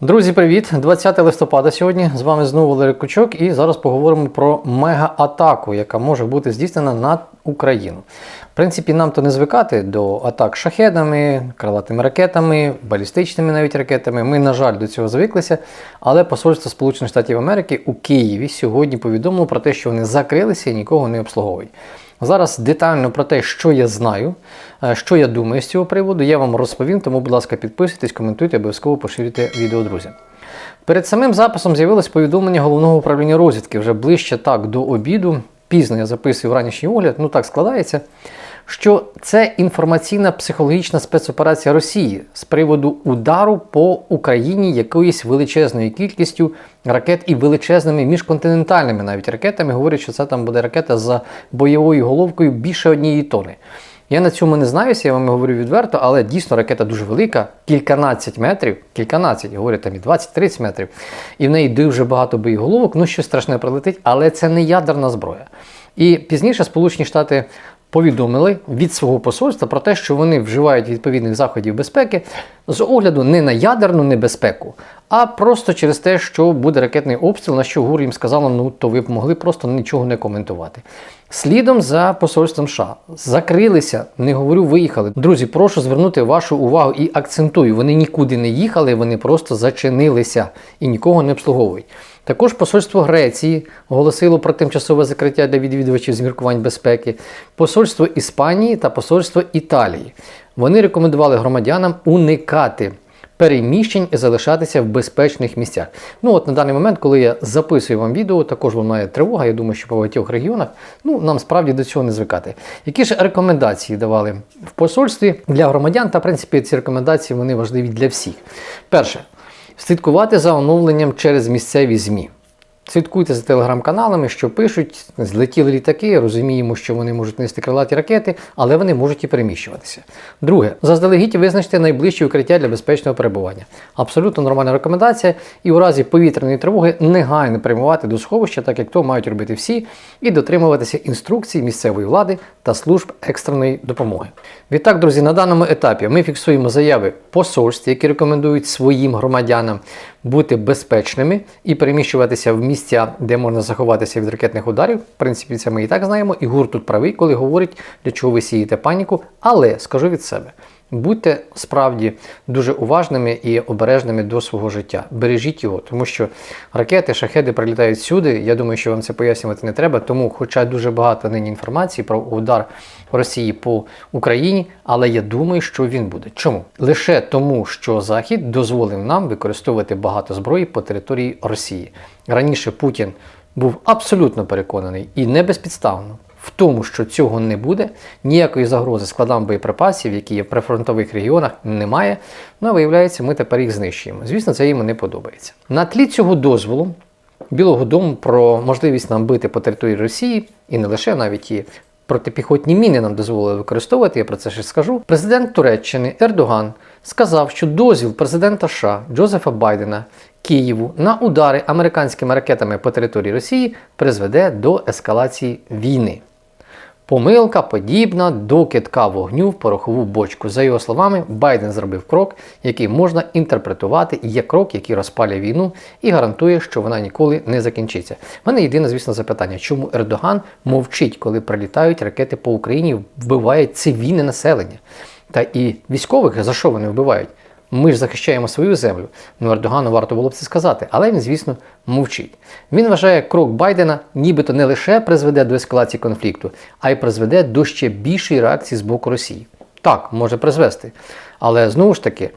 Друзі, привіт! 20 листопада сьогодні. З вами знову Валерій Кучок, і зараз поговоримо про мега-атаку, яка може бути здійснена на Україну. В принципі, нам то не звикати до атак шахедами, крилатими ракетами, балістичними навіть ракетами. Ми, на жаль, до цього звиклися. Але Посольство Сполучених Штатів Америки у Києві сьогодні повідомило про те, що вони закрилися і нікого не обслуговують. Зараз детально про те, що я знаю, е, що я думаю з цього приводу, я вам розповім, тому, будь ласка, підписуйтесь, коментуйте, обов'язково поширюйте відео друзям. Перед самим записом з'явилось повідомлення головного управління розвідки вже ближче так до обіду. Пізно я записую ранішній огляд, ну так складається, що це інформаційна психологічна спецоперація Росії з приводу удару по Україні якоюсь величезною кількістю ракет і величезними міжконтинентальними навіть ракетами. Говорять, що це там буде ракета з бойовою головкою більше однієї тони. Я на цьому не знаюся, я вам говорю відверто, але дійсно ракета дуже велика, кільканадцять метрів, кільканадцять, говорять там і 20-30 метрів, і в неї дуже багато боєголовок, ну щось страшне прилетить, але це не ядерна зброя. І пізніше Сполучені Штати повідомили від свого посольства про те, що вони вживають відповідних заходів безпеки з огляду не на ядерну небезпеку, а просто через те, що буде ракетний обстріл, на що ГУР їм сказало, ну то ви б могли просто нічого не коментувати. Слідом за посольством США закрилися, не говорю, виїхали. Друзі, прошу звернути вашу увагу і акцентую, вони нікуди не їхали, вони просто зачинилися і нікого не обслуговують. Також посольство Греції оголосило про тимчасове закриття для відвідувачів з міркувань безпеки, посольство Іспанії та посольство Італії. Вони рекомендували громадянам уникати переміщень і залишатися в безпечних місцях. Ну от на даний момент, коли я записую вам відео, також лунає тривога. Я думаю, що по багатьох регіонах ну нам справді до цього не звикати. Які ж рекомендації давали в посольстві для громадян? Та в принципі ці рекомендації вони важливі для всіх. Перше. Слідкувати за оновленням через місцеві ЗМІ. Слідкуйте за телеграм-каналами, що пишуть, злетіли літаки, розуміємо, що вони можуть нести крилаті ракети, але вони можуть і переміщуватися. Друге, заздалегідь визначте найближчі укриття для безпечного перебування. Абсолютно нормальна рекомендація, і у разі повітряної тривоги негайно прямувати до сховища, так як то мають робити всі, і дотримуватися інструкцій місцевої влади та служб екстреної допомоги. Відтак, друзі, на даному етапі ми фіксуємо заяви посольств, які рекомендують своїм громадянам бути безпечними і переміщуватися в місця, де можна заховатися від ракетних ударів. В принципі, це ми і так знаємо. І гур тут правий, коли говорить, для чого ви сієте паніку. Але скажу від себе. Будьте справді дуже уважними і обережними до свого життя. Бережіть його, тому що ракети, шахеди прилітають сюди. Я думаю, що вам це пояснювати не треба. Тому, хоча дуже багато нині інформації про удар Росії по Україні, але я думаю, що він буде. Чому? Лише тому, що Захід дозволив нам використовувати багато зброї по території Росії. Раніше Путін був абсолютно переконаний і не безпідставно в тому, що цього не буде, ніякої загрози складам боєприпасів, які є в прифронтових регіонах, немає. Ну, а виявляється, ми тепер їх знищуємо. Звісно, це йому не подобається. На тлі цього дозволу Білого Дому про можливість нам бити по території Росії і не лише навіть і. Протипіхотні міни нам дозволили використовувати, я про це ще скажу. Президент Туреччини Ердоган сказав, що дозвіл президента США Джозефа Байдена Києву на удари американськими ракетами по території Росії призведе до ескалації війни. Помилка подібна до китка вогню в порохову бочку. За його словами, Байден зробив крок, який можна інтерпретувати, є крок, який розпалює війну і гарантує, що вона ніколи не закінчиться. У мене єдине, звісно, запитання, чому Ердоган мовчить, коли прилітають ракети по Україні, вбивають цивільне населення. Та і військових за що вони вбивають? Ми ж захищаємо свою землю. Ну Ердогану варто було б це сказати, але він, звісно, мовчить. Він вважає, крок Байдена нібито не лише призведе до ескалації конфлікту, а й призведе до ще більшої реакції з боку Росії. Так, може призвести. Але знову ж таки,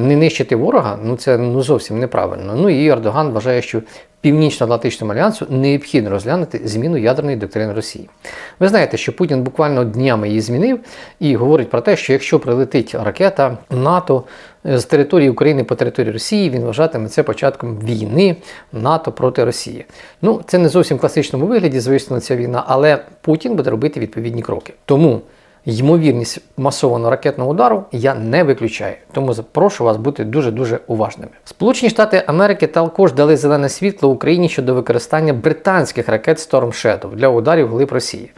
не нищити ворога ну це ну зовсім неправильно. Ну і Ердоган вважає, що Північно-Атлантичному альянсу необхідно розглянути зміну ядерної доктрини Росії. Ви знаєте, що Путін буквально днями її змінив і говорить про те, що якщо прилетить ракета НАТО з території України по території Росії, він вважатиме це початком війни НАТО проти Росії. Ну, це не зовсім в класичному вигляді, звісно, ця війна, але Путін буде робити відповідні кроки. Тому ймовірність масованого ракетного удару я не виключаю. Тому прошу вас бути дуже-дуже уважними. Сполучені Штати Америки також дали зелене світло Україні щодо використання британських ракет Storm Shadow для ударів глиб Росії.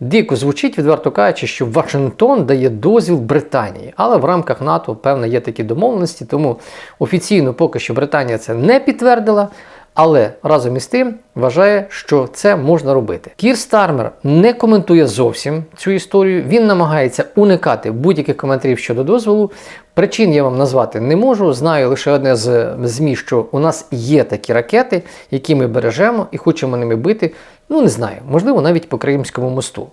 Дико звучить, відверто кажучи, що Вашингтон дає дозвіл Британії, але в рамках НАТО, певно, є такі домовленості, тому офіційно поки що Британія це не підтвердила. Але разом із тим вважає, що це можна робити. Кір Стармер не коментує зовсім цю історію. Він намагається уникати будь-яких коментарів щодо дозволу. Причин я вам назвати не можу. Знаю лише одне з ЗМІ, що у нас є такі ракети, які ми бережемо і хочемо ними бити. Ну не знаю, можливо, навіть по Кримському мосту.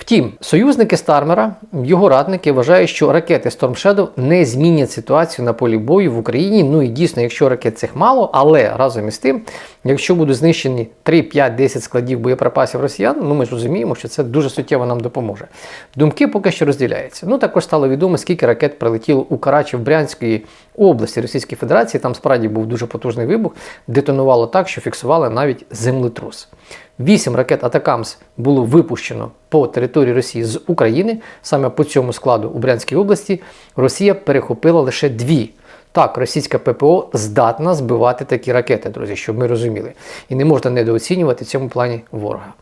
Втім, союзники Стармера, його радники вважають, що ракети Storm Shadow не змінять ситуацію на полі бою в Україні. Ну і дійсно, якщо ракет цих мало, але разом із тим, якщо будуть знищені 3, 5, 10 складів боєприпасів росіян, ну ми ж розуміємо, що це дуже суттєво нам допоможе. Думки поки що розділяються. Ну також стало відомо, скільки ракет прилетіло у Карачі в Брянської області Російської Федерації. Там справді був дуже потужний вибух, детонувало так, що фіксували навіть землетрус. Вісім ракет Атакамс було випущено по території Росії з України. Саме по цьому складу у Брянській області Росія перехопила лише дві. Так, російська ППО здатна збивати такі ракети, друзі, щоб ми розуміли. І не можна недооцінювати в цьому плані ворога.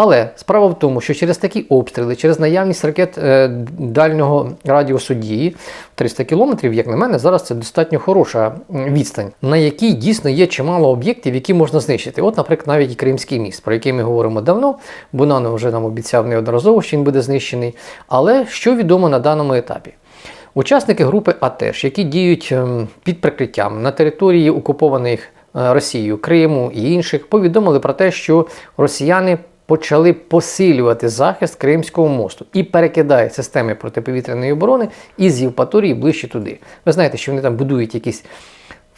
Але справа в тому, що через такі обстріли, через наявність ракет е, дальнього радіусу дії 300 кілометрів, як на мене, зараз це достатньо хороша відстань, на якій дійсно є чимало об'єктів, які можна знищити. От, наприклад, навіть і Кримський міст, про який ми говоримо давно. Бунанов вже нам обіцяв неодноразово, що він буде знищений. Але що відомо на даному етапі? Учасники групи АТЕШ, які діють ем, під прикриттям на території окупованих е, Росією, Криму і інших, повідомили про те, що росіяни почали посилювати захист Кримського мосту і перекидають системи протиповітряної оборони із Євпаторії ближче туди. Ви знаєте, що вони там будують якісь.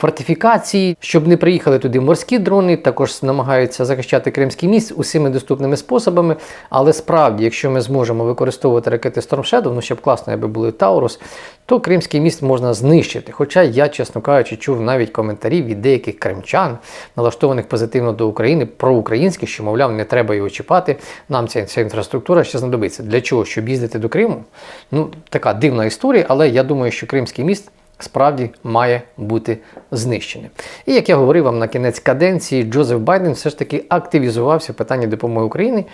Фортифікації, щоб не приїхали туди морські дрони, також намагаються захищати Кримський міст усіми доступними способами. Але справді, якщо ми зможемо використовувати ракети Storm Shadow, ну ще б класно, аби були Таурус, то Кримський міст можна знищити. Хоча я, чесно кажучи, чув навіть коментарі від деяких кримчан, налаштованих позитивно до України, проукраїнських, що, мовляв, не треба його чіпати. Нам ця, ця інфраструктура ще знадобиться. Для чого? Щоб їздити до Криму? Ну, така дивна історія, але я думаю, що Кримський міст справді має бути знищене. І як я говорив вам на кінець каденції, Джозеф Байден все ж таки активізувався в питанні допомоги Україні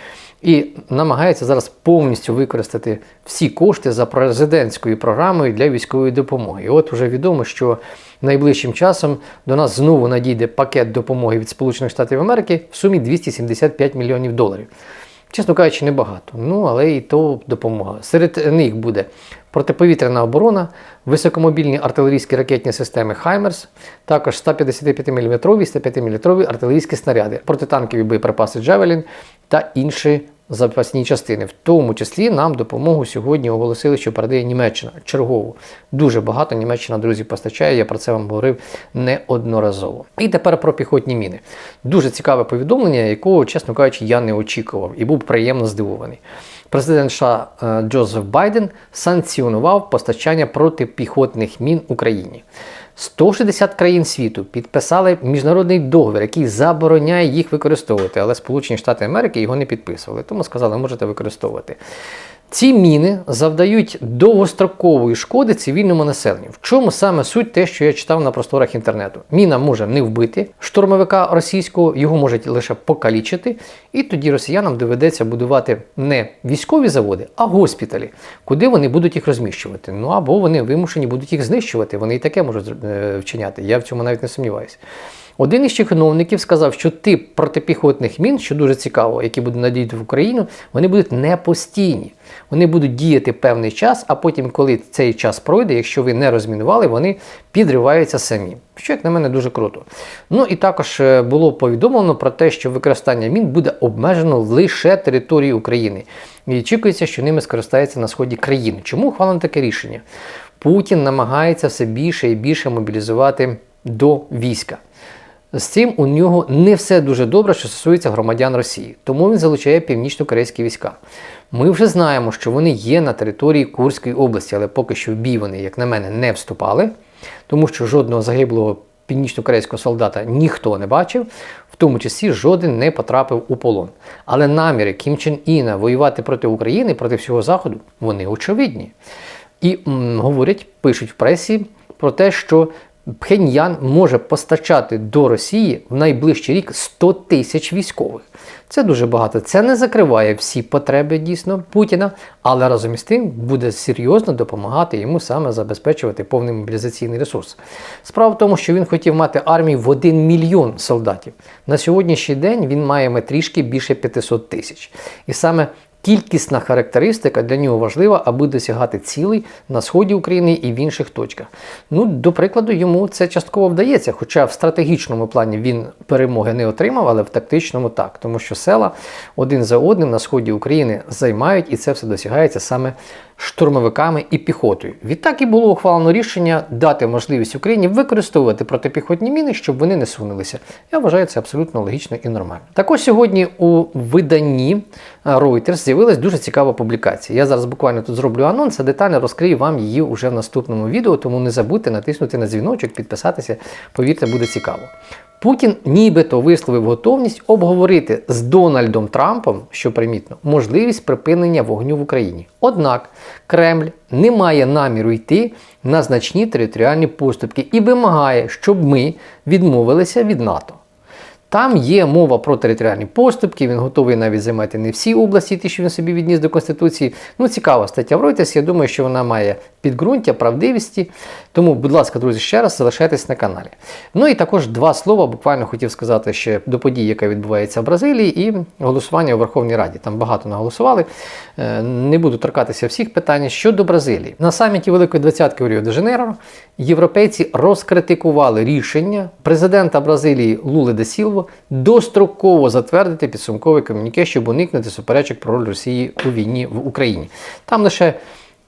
і намагається зараз повністю використати всі кошти за президентською програмою для військової допомоги. І от вже відомо, що найближчим часом до нас знову надійде пакет допомоги від Сполучених Штатів Америки в сумі 275 мільйонів доларів. Чесно кажучи, небагато. Ну, але і то допомога. Серед них буде протиповітряна оборона, високомобільні артилерійські ракетні системи Хаймерс, також 155 мм 105 мм артилерійські снаряди, протитанкові боєприпаси Джевелін та інші запасні частини. В тому числі нам допомогу сьогодні оголосили, що передає Німеччина чергову. Дуже багато Німеччина, друзі, постачає. Я про це вам говорив неодноразово. І тепер про піхотні міни. Дуже цікаве повідомлення, якого, чесно кажучи, я не очікував і був приємно здивований. Президент США е, Джозеф Байден санкціонував постачання протипіхотних мін Україні. 160 країн світу підписали міжнародний договір, який забороняє їх використовувати, але Сполучені Штати Америки його не підписували, тому сказали, можете використовувати. Ці міни завдають довгострокової шкоди цивільному населенню. В чому саме суть те, що я читав на просторах інтернету? Міна може не вбити штурмовика російського, його можуть лише покалічити, і тоді росіянам доведеться будувати не військові заводи, а госпіталі, куди вони будуть їх розміщувати. Ну або вони вимушені будуть їх знищувати. Вони і таке можуть е, вчиняти. Я в цьому навіть не сумніваюся. Один із чиновників сказав, що тип протипіхотних мін, що дуже цікаво, які будуть надіяти в Україну, вони будуть не постійні. Вони будуть діяти певний час, а потім, коли цей час пройде, якщо ви не розмінували, вони підриваються самі. Що, як на мене, дуже круто. Ну і також е, було повідомлено про те, що використання мін буде обмежено лише територією України. І очікується, що ними скористається на сході країни. Чому ухвалено таке рішення? Путін намагається все більше і більше мобілізувати до війська. З цим у нього не все дуже добре, що стосується громадян Росії, тому він залучає північно-корейські війська. Ми вже знаємо, що вони є на території Курської області, але поки що в бій вони, як на мене, не вступали, тому що жодного загиблого північно-корейського солдата ніхто не бачив, в тому числі жоден не потрапив у полон. Але наміри Кім Чен Іна воювати проти України, проти всього Заходу, вони очевидні. І м, говорять, пишуть в пресі про те, що Пхеньян може постачати до Росії в найближчий рік 100 тисяч військових. Це дуже багато. Це не закриває всі потреби дійсно Путіна, але разом із тим буде серйозно допомагати йому саме забезпечувати повний мобілізаційний ресурс. Справа в тому, що він хотів мати армію в 1 мільйон солдатів. На сьогоднішній день він має трішки більше 500 тисяч. І саме Кількісна характеристика для нього важлива, аби досягати цілей на сході України і в інших точках. Ну, до прикладу, йому це частково вдається, хоча в стратегічному плані він перемоги не отримав, але в тактичному так, тому що села один за одним на сході України займають, і це все досягається саме штурмовиками і піхотою. Відтак і було ухвалено рішення дати можливість Україні використовувати протипіхотні міни, щоб вони не сунулися. Я вважаю це абсолютно логічно і нормально. Також сьогодні у виданні Reuters з'явилась дуже цікава публікація. Я зараз буквально тут зроблю анонс, а детально розкрию вам її уже в наступному відео, тому не забудьте натиснути на дзвіночок, підписатися. Повірте, буде цікаво. Путін нібито висловив готовність обговорити з Дональдом Трампом, що примітно, можливість припинення вогню в Україні. Однак Кремль не має наміру йти на значні територіальні поступки і вимагає, щоб ми відмовилися від НАТО. Там є мова про територіальні поступки, він готовий навіть займати не всі області, ті, що він собі відніс до Конституції. Ну, цікава стаття в Reuters, я думаю, що вона має підґрунтя, правдивісті. Тому, будь ласка, друзі, ще раз залишайтесь на каналі. Ну і також два слова буквально хотів сказати ще до події, яка відбувається в Бразилії, і голосування у Верховній Раді. Там багато наголосували. Е, Не буду торкатися всіх питань. Щодо Бразилії, на саміті Великої Двадцятки у Ріо де Жанейро європейці розкритикували рішення президента Бразилії Лули де Сілво достроково затвердити підсумкове комюніке, щоб уникнути суперечок про роль Росії у війні в Україні. Там лише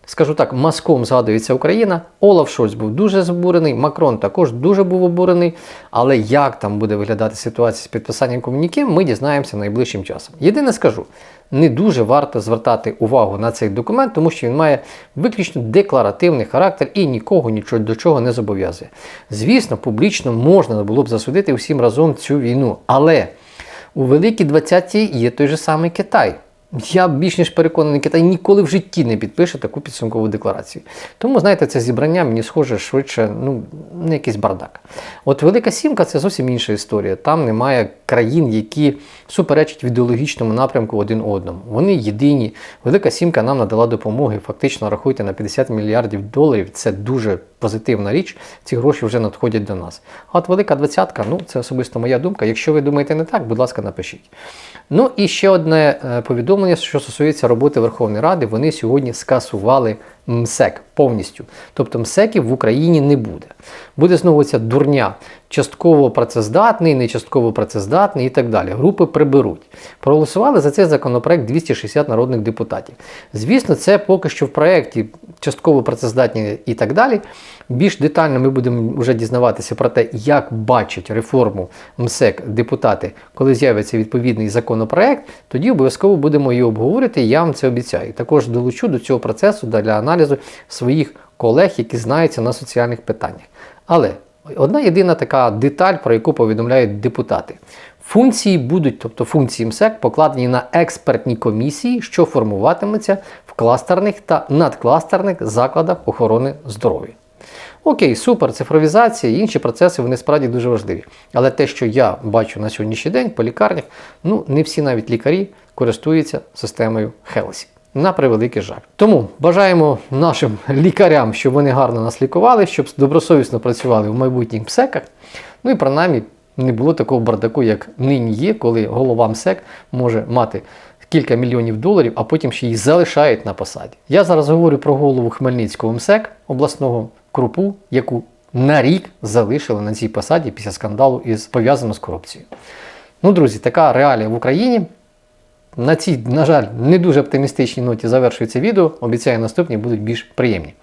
скажу так, маском згадується Україна. Олаф Шольц був дуже збурений, Макрон також дуже був обурений. Але як там буде виглядати ситуація з підписанням комуніке, ми дізнаємося найближчим часом. Єдине скажу, не дуже варто звертати увагу на цей документ, тому що він має виключно декларативний характер і нікого нічого до чого не зобов'язує. Звісно, публічно можна було б засудити всім разом цю війну, але у Великій 20-ті є той же самий Китай. Я більш ніж переконаний, Китай ніколи в житті не підпише таку підсумкову декларацію. Тому, знаєте, це зібрання мені схоже швидше, ну, не якийсь бардак. От Велика Сімка це зовсім інша історія. Там немає країн, які суперечать в ідеологічному напрямку один одному. Вони єдині. Велика Сімка нам надала допомоги. Фактично рахуйте на 50 мільярдів доларів. Це дуже позитивна річ. Ці гроші вже надходять до нас. А от Велика Двадцятка, ну це особисто моя думка. Якщо ви думаєте не так, будь ласка, напишіть. Ну і ще одне е, повідомлення, що стосується роботи Верховної Ради, вони сьогодні скасували МСЕК повністю. Тобто МСЕКів в Україні не буде. Буде знову ця дурня. Частково працездатний, не частково працездатний і так далі. Групи приберуть. Проголосували за цей законопроект 260 народних депутатів. Звісно, це поки що в проєкті частково працездатні і так далі. Більш детально ми будемо вже дізнаватися про те, як бачать реформу МСЕК депутати, коли з'явиться відповідний законопроект, тоді обов'язково будемо її обговорити, я вам це обіцяю. Також долучу до цього процесу для аналізу своїх колег, які знаються на соціальних питаннях. Але одна єдина така деталь, про яку повідомляють депутати. Функції будуть, тобто функції МСЕК, покладені на експертні комісії, що формуватимуться в кластерних та надкластерних закладах охорони здоров'я. Окей, супер, цифровізація і інші процеси вони справді дуже важливі. Але те, що я бачу на сьогоднішній день по лікарнях, ну не всі навіть лікарі користуються системою Хелсі. На превеликий жаль. Тому бажаємо нашим лікарям, щоб вони гарно нас лікували, щоб добросовісно працювали в майбутніх МСЕКах. Ну і принаймні не було такого бардаку, як нині є, коли голова МСЕК може мати кілька мільйонів доларів, а потім ще їх залишають на посаді. Я зараз говорю про голову Хмельницького МСЕК обласного крупу, яку на рік залишили на цій посаді після скандалу із пов'язаним з корупцією. Ну, друзі, така реалія в Україні. На цій, на жаль, не дуже оптимістичній ноті завершується відео. Обіцяю, наступні будуть більш приємні.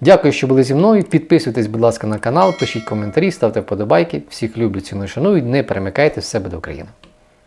Дякую, що були зі мною. Підписуйтесь, будь ласка, на канал, пишіть коментарі, ставте вподобайки. Всіх люблю, ціную, шаную. Не перемикайте себе до України.